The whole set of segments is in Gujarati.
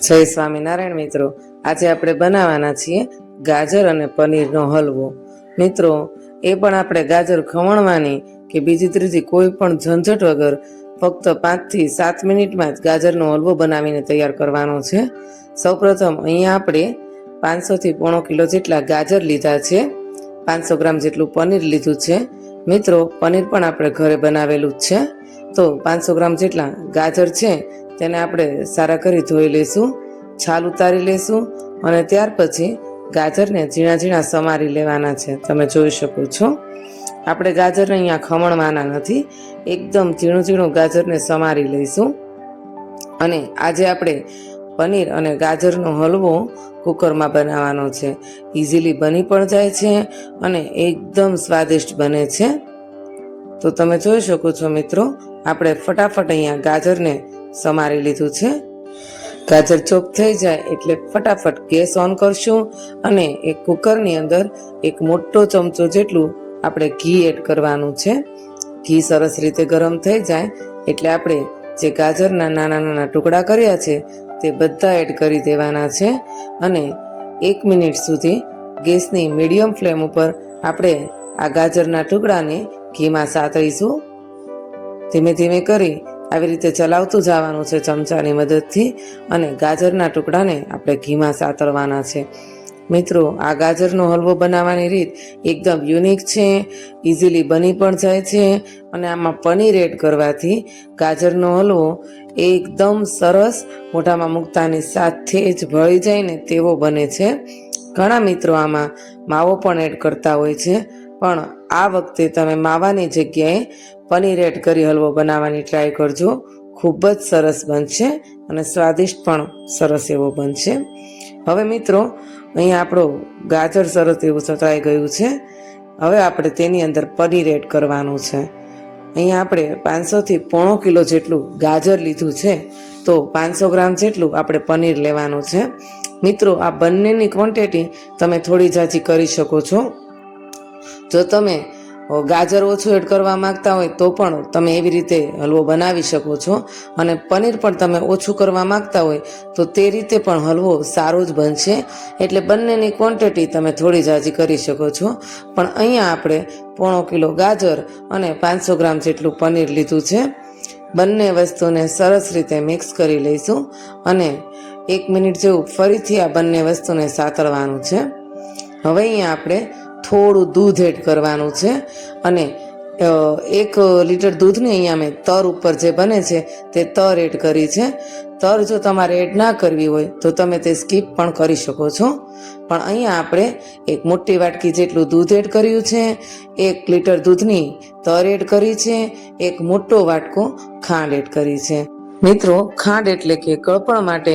જય સ્વામિનારાયણ મિત્રો, આજે આપણે બનાવવાના છીએ ગાજર અને પનીરનો હલવો. મિત્રો, એ પણ આપણે ગાજર ખમણવાની કે બીજી ત્રીજી કોઈ પણ ઝંઝટ વગર ફક્ત પાંચથી સાત મિનિટમાં જ ગાજરનો હલવો બનાવીને તૈયાર કરવાનો છે. સૌપ્રથમ અહીંયા આપણે પાંચસોથી પોણો કિલો જેટલા ગાજર લીધા છે. પાંચસો ગ્રામ જેટલું પનીર લીધું છે. મિત્રો, પનીર પણ આપણે ઘરે બનાવેલું જ છે. તો પાંચસો ગ્રામ જેટલા ગાજર છે તેને આપણે સારા કરી ધોઈ લઈશું, છાલ ઉતારી લઈશું અને ત્યાર પછી ગાજરને ઝીણા ઝીણા સમારી લેવાના છે. તમે જોઈ શકો છો. આપણે ગાજરને અહીંયા ખમણવાના નથી. એકદમ ઝીણું ઝીણું ગાજરને સમારી લઈશું. અને આજે આપણે પનીર અને ગાજરનો હલવો કુકરમાં બનાવવાનો છે. ઇઝીલી બની પણ જાય છે અને એકદમ સ્વાદિષ્ટ બને છે. તો તમે જોઈ શકો છો મિત્રો, આપણે ફટાફટ અહીંયા ગાજરને સમારી લીધું છે. ગાજર ચોપ થઈ જાય એટલે ફટાફટ ગેસ ઓન કરશું અને એક કુકરની અંદર એક મોટો ચમચો જેટલું આપણે ઘી એડ કરવાનું છે. ઘી સરસ રીતે ગરમ થઈ જાય એટલે આપણે જે ગાજરના નાના નાના ટુકડા કર્યા છે તે બધા એડ કરી દેવાના છે અને એક મિનિટ સુધી ગેસની મીડિયમ ફ્લેમ ઉપર આપણે આ ગાજરના ટુકડાને ઘીમાં સાતળીશું ધીમે ધીમે કરી આવી રીતે ચલાવતું જવાનું છે ચમચાની મદદથી અને ગાજરના ટુકડાને આપણે ઘીમાં સાતરવાના છે. મિત્રો, આ ગાજરનો હલવો બનાવવાની રીત એકદમ યુનિક છે ઇઝીલી બની પણ જાય છે અને આમાં પનીર એડ કરવાથી ગાજરનો હલવો એકદમ સરસ મોઢામાં મૂકતાની સાથે જ ભળી જાય ને તેવો બને છે. ઘણા મિત્રો આમાં માવો પણ એડ કરતા હોય છે, પણ આ વખતે તમે માવાની જગ્યાએ પનીર એડ કરી હલવો બનાવવાની ટ્રાય કરજો. ખૂબ જ સરસ બનશે અને સ્વાદિષ્ટ પણ સરસ એવો બનશે. હવે મિત્રો, અહીંયા આપણો ગાજર સરસ એવું સતળાઈ ગયું છે. હવે આપણે તેની અંદર પનીર એડ કરવાનું છે. અહીંયા આપણે પાંચસોથી પોણો કિલો જેટલું ગાજર લીધું છે. તો પાંચસો ગ્રામ જેટલું આપણે પનીર લેવાનું છે. મિત્રો, આ બંનેની ક્વોન્ટિટી તમે થોડી જાજી કરી શકો છો. જો તમે ગાજર ઓછું એડ કરવા માંગતા હોય તો પણ તમે એવી રીતે હલવો બનાવી શકો છો. અને પનીર પણ તમે ઓછું કરવા માંગતા હોય તો તે રીતે પણ હલવો સારો જ બનશે. એટલે બંનેની ક્વોન્ટિટી તમે થોડી જાજી કરી શકો છો. પણ અહીંયા આપણે પોણો કિલો ગાજર અને પાંચસો ગ્રામ જેટલું પનીર લીધું છે. બંને વસ્તુને સરસ રીતે મિક્સ કરી લઈશું. અને એક મિનિટ જેવું ફરીથી આ બંને વસ્તુને સાતળવાનું છે. હવે અહીંયા આપણે થોડું દૂધ એડ કરવાનું છે. અને એક લીટર દૂધને અહીંયા મેં તર ઉપર જે બને છે, તે તર એડ કરી છે. તર જો તમારે એડ ના કરવી હોય, તો તમે તે સ્કીપ પણ કરી શકો છો. પણ અહીંયા આપણે એક મોટી વાટકી જેટલું દૂધ એડ કર્યું છે, એક લીટર દૂધની તર એડ કરી છે, એક મોટો વાટકો ખાંડ એડ કરી છે. મિત્રો, ખાંડ એટલે કે કળપણ માટે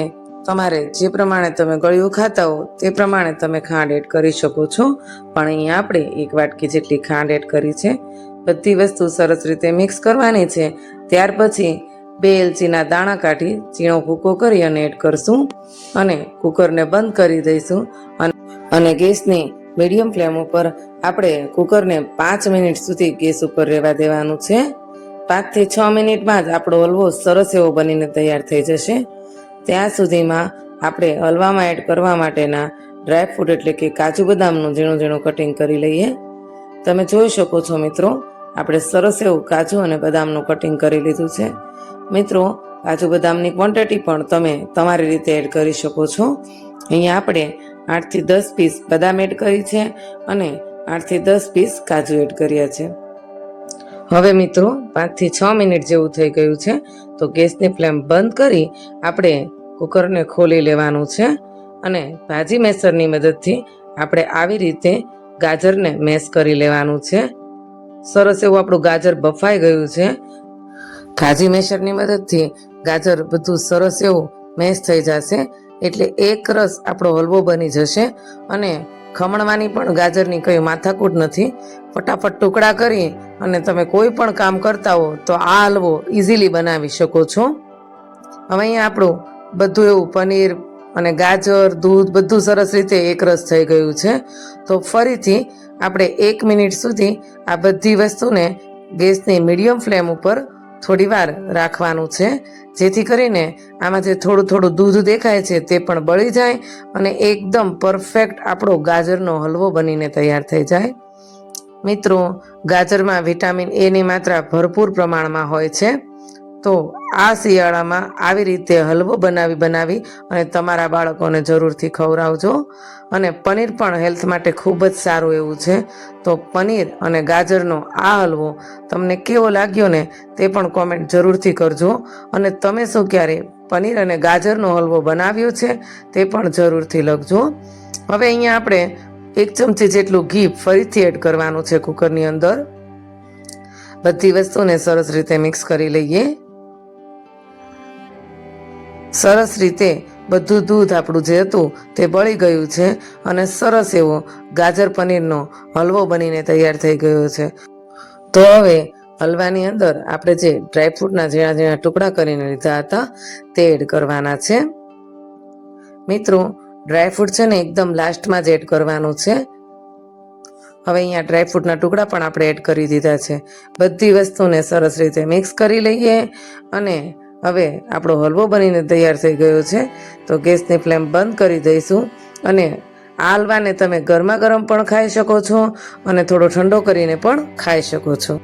તમારે જે પ્રમાણે તમે ગળ્યું ખાતા હો, તે પ્રમાણે તમે ખાંડ એડ કરી શકો છો. પણ અહીંયા આપણે એક વાટકી જેટલી ખાંડ એડ કરી છે. બધી વસ્તુ સરસ રીતે મિક્સ કરવાની છે. ત્યાર પછી બે એલચીના દાણા કાઢી ઝીણો ભૂકો કરી અને એડ કરશું. અને કુકરને બંધ કરી દઈશું. અને અને ગેસની મીડિયમ ફ્લેમ ઉપર આપણે કુકરને પાંચ મિનિટ સુધી ગેસ ઉપર રહેવા દેવાનું છે. પાંચથી છ મિનિટમાં જ આપણો હલવો સરસ એવો બનીને તૈયાર થઈ જશે. ત્યાં સુધીમાં આપણે હલવામાં એડ કરવા માટેના ડ્રાયફ્રૂટ એટલે કે કાજુ બદામનું ઝીણું ઝીણું કટિંગ કરી લઈએ. તમે જોઈ શકો છો મિત્રો, આપણે સરસ એવું કાજુ અને બદામનું કટિંગ કરી લીધું છે. મિત્રો, કાજુ બદામની ક્વોન્ટિટી પણ તમે તમારી રીતે એડ કરી શકો છો. અહીંયા આપણે આઠથી દસ પીસ બદામ એડ કરી છે અને આઠથી દસ પીસ કાજુ એડ કર્યા છે. હવે મિત્રો, પાંચથી છ મિનિટ જેવું થઈ ગયું છે. તો ગેસની ફ્લેમ બંધ કરી આપણે કુકરને ખોલી લેવાનું છે અને ભાજી મેસરની મદદથી આપણે આવી રીતે ગાજરને મેશ કરી લેવાનું છે. સરસ એવું આપણું ગાજર બફાઈ ગયું છે. ભાજી મેસરની મદદથી ગાજર બધું સરસ એવું મેશ થઈ જશે. એટલે એક રસ આપણો હલવો બની જશે અને ખમણવાની પણ ગાજરની કઈ માથાકૂટ નથી. ફટાફટ ટુકડા કરી અને તમે કોઈ પણ કામ કરતા હો તો આ હલવો ઇઝીલી બનાવી શકો છો. હવે અહીંયા આપણું બધું એવું પનીર અને ગાજર, દૂધ બધું સરસ રીતે એકરસ થઈ ગયું છે. તો ફરીથી આપણે એક મિનિટ સુધી આ બધી વસ્તુને ગેસની મીડિયમ ફ્લેમ ઉપર થોડી વાર રાખવાનું છે. જેથી કરીને આમાં જે થોડું થોડું દૂધ દેખાય છે તે પણ બળી જાય અને એકદમ પરફેક્ટ આપણો ગાજરનો હલવો બનીને તૈયાર થઈ જાય. મિત્રો, ગાજરમાં વિટામિન એની માત્રા ભરપૂર પ્રમાણમાં હોય છે. તો આ શિયાળામાં આવી રીતે હલવો બનાવી બનાવી અને તમારા બાળકોને જરૂરથી ખવડાવજો. અને પનીર પણ હેલ્થ માટે ખૂબ જ સારું એવું છે. તો પનીર અને ગાજરનો આ હલવો તમને કેવો લાગ્યો ને તે પણ કોમેન્ટ જરૂરથી કરજો. અને તમે શું ક્યારે પનીર અને ગાજરનો હલવો બનાવ્યો છે તે પણ જરૂરથી લખજો. હવે અહીંયા આપણે એક ચમચી જેટલું ઘી ફરીથી એડ કરવાનું છે કુકરની અંદર. બધી વસ્તુને સરસ રીતે મિક્સ કરી લઈએ. સરસ રીતે બધું દૂધ આપણું જે હતું તે બળી ગયું છે અને સરસ એવો ગાજર પનીરનો હલવો બનીને તૈયાર થઈ ગયો છે. તો હવે હલવાની અંદર આપણે જે ડ્રાયફ્રૂટના ઝીણા ઝીણા ટુકડા કરીને લીધા હતા તે એડ કરવાના છે. મિત્રો ડ્રાયફ્રૂટ છે ને એકદમ લાસ્ટમાં જ એડ કરવાનું છે. હવે અહીંયા ડ્રાયફ્રૂટના ટુકડા પણ આપણે એડ કરી દીધા છે. બધી વસ્તુને સરસ રીતે મિક્સ કરી લઈએ અને હવે આપણો હલવો બનીને તૈયાર થઈ ગયો છે. તો ગેસની ફ્લેમ બંધ કરી દઈશું અને આ હલવાને તમે ગરમા ગરમ પણ ખાઈ શકો છો અને થોડો ઠંડો કરીને પણ ખાઈ શકો છો.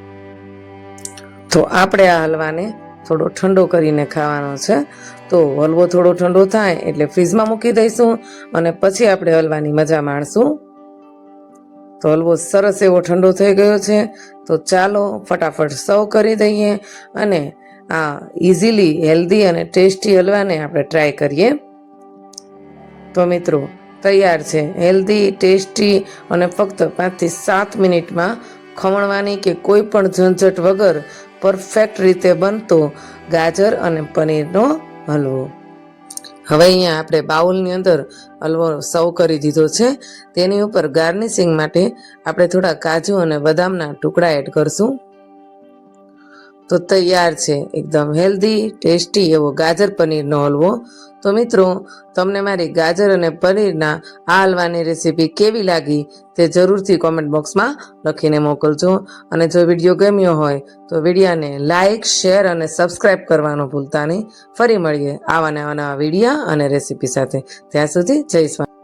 તો આપણે આ હલવાને થોડો ઠંડો કરીને ખાવાનો છે. તો હલવો થોડો ઠંડો થાય એટલે ફ્રીજમાં મૂકી દઈશું અને પછી આપણે હલવાની મજા માણશું. તો હલવો સરસ એવો ઠંડો થઈ ગયો છે. તો ચાલો ફટાફટ સર્વ કરી દઈએ અને આ ઇઝીલી હેલ્ધી અને ટેસ્ટી હલવાને આપણે ટ્રાય કરીએ. તો મિત્રો, તૈયાર છે. હેલ્ધી ટેસ્ટી અને ફક્ત પાંચથી સાત મિનિટમાં ખમણવાની કે કોઈ પણ ઝંઝટ વગર પરફેક્ટ રીતે બનતો ગાજર અને પનીરનો હલવો. હવે અહીંયા આપણે બાઉલની અંદર હલવો સર્વ કરી દીધો છે. તેની ઉપર ગાર્નિશિંગ માટે આપણે થોડા કાજુ અને બદામના ટુકડા એડ કરશું. તો તૈયાર છે. એકદમ હેલ્ધી ટેસ્ટી એવો ગાજર પનીરનો હલવો. તો મિત્રો, તમને મારી ગાજર અને પનીરના આ હલવાની રેસીપી કેવી લાગી તે જરૂરથી કોમેન્ટ બોક્સમાં લખીને મોકલજો. અને જો વીડિયો ગમ્યો હોય તો વિડીયાને લાઇક શેર અને સબસ્ક્રાઇબ કરવાનું ભૂલતા નહીં. ફરી મળીએ આવા નવા નવા વિડીયા અને રેસીપી સાથે. ત્યાં સુધી જય સ્વામી